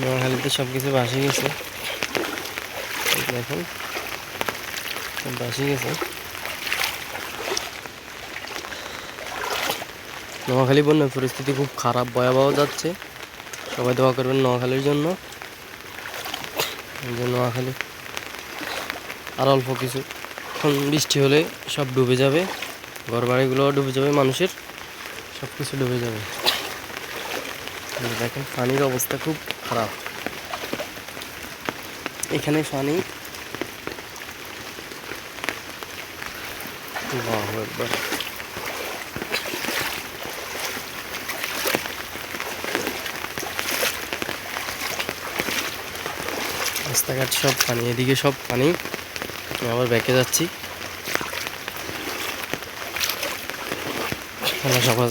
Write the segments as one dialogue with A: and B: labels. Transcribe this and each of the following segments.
A: নোয়াখালীতে সব কিছু বাসে গেছে দেখুন বাসে গেছে। নোয়াখালী বন্যার পরিস্থিতি খুব খারাপ, ভয়াবহ যাচ্ছে। সবাই দোয়া করবেন নোয়াখালীর জন্য। যে নোয়াখালী। আর অল্প কিছু। এখন বৃষ্টি হলে সব ডুবে যাবে। ঘর বাড়িগুলো ডুবে যাবে, মানুষের সব কিছু ডুবে যাবে। দেখেন পানির অবস্থা খুব খারাপ। এখানে পানি রাস্তাঘাট সব পানি এদিকে সব পানি আমি আবার ব্যাকে যাচ্ছি। সবাই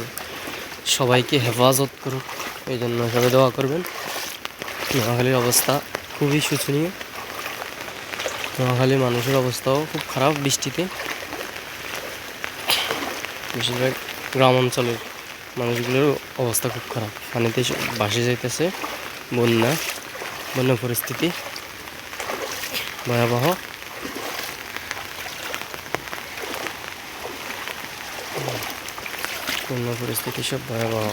A: সবাইকে হেফাজত করুক, এই জন্য সবাই দোয়া করবেন। নোয়াখালীর অবস্থা খুবই শোচনীয়। নোয়াখালীর মানুষের অবস্থাও খুব খারাপ বৃষ্টিতে। বেশিরভাগ গ্রাম অঞ্চলের মানুষগুলোর অবস্থা খুব খারাপ। পানিতে সব ভাসে যাইতেছে বন্যা বন্যা পরিস্থিতি। ভয়াবহ। বন্যা পরিস্থিতি সব ভয়াবহ।